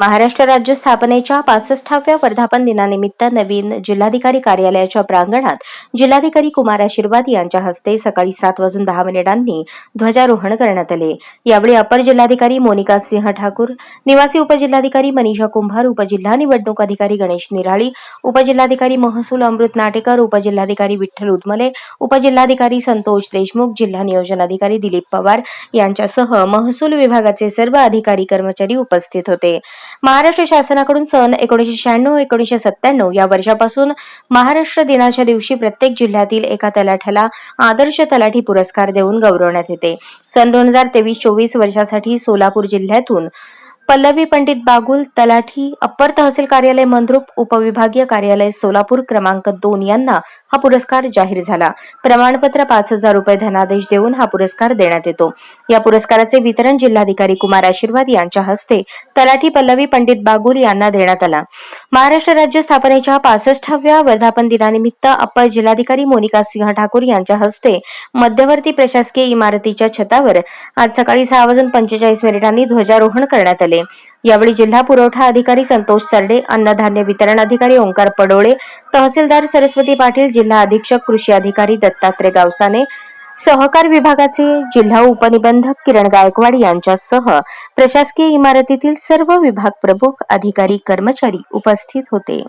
महाराष्ट्र राज्य स्थापनेच्या पासष्टाव्या वर्धापन दिनानिमित्त नवीन जिल्हाधिकारी कार्यालयाच्या प्रांगणात जिल्हाधिकारी कुमार आशीर्वाद यांच्या हस्ते सकाळी सात वाजून दहा मिनिटांनी ध्वजारोहण करण्यात आले. यावेळी अपर जिल्हाधिकारी मोनिका सिंह ठाकूर निवासी उपजिल्हाधिकारी मनीषा कुंभार उपजिल्हा निवडणूक अधिकारी गणेश निराळी उपजिल्हाधिकारी महसूल अमृत नाटेकर उपजिल्हाधिकारी विठ्ठल उदमले उपजिल्हाधिकारी संतोष देशमुख जिल्हा नियोजन अधिकारी दिलीप पवार यांच्यासह महसूल विभागाचे सर्व अधिकारी कर्मचारी उपस्थित होते. महाराष्ट्र शासनाकडून सन एकोणीशे शहाण्णव एकोणीशे सत्त्याण्णव या वर्षापासून महाराष्ट्र दिनाच्या दिवशी प्रत्येक जिल्ह्यातील एका तलाठ्याला आदर्श तलाठी पुरस्कार देऊन गौरवण्यात येते. सन दोन हजार तेवीस चोवीस वर्षासाठी सोलापूर जिल्ह्यातून पल्लवी पंडित बागुल तलाठी अप्पर तहसील कार्यालय मंद्रुप उपविभागीय कार्यालय सोलापूर क्रमांक दोन यांना हा पुरस्कार जाहीर झाला. प्रमाणपत्र पाच हजार रुपये धनादेश देऊन हा पुरस्कार देण्यात येतो. या पुरस्काराचे वितरण जिल्हाधिकारी कुमार आशीर्वाद यांच्या हस्ते तलाठी पल्लवी पंडित बागुल यांना देण्यात आला. महाराष्ट्र राज्य स्थापनेच्या पासष्टाव्या वर्धापन दिनानिमित्त अप्पर जिल्हाधिकारी मोनिका सिंह ठाकूर यांच्या हस्ते मध्यवर्ती प्रशासकीय इमारतीच्या छतावर आज सकाळी सहा वाजून पंचेचाळीस मिनिटांनी ध्वजारोहण करण्यात आले. यावेळी जिल्हा पुरवठा अधिकारी संतोष सरडे अन्नधान्य वितरण अधिकारी ओंकार पडोळे तहसीलदार सरस्वती पाटील जिल्हा अधीक्षक कृषी अधिकारी दत्तात्रय गावसाने सहकार विभागाचे जिल्हा उपनिबंधक किरण गायकवाड यांच्यासह प्रशासकीय इमारतीतील सर्व विभाग प्रमुख अधिकारी कर्मचारी उपस्थित होते.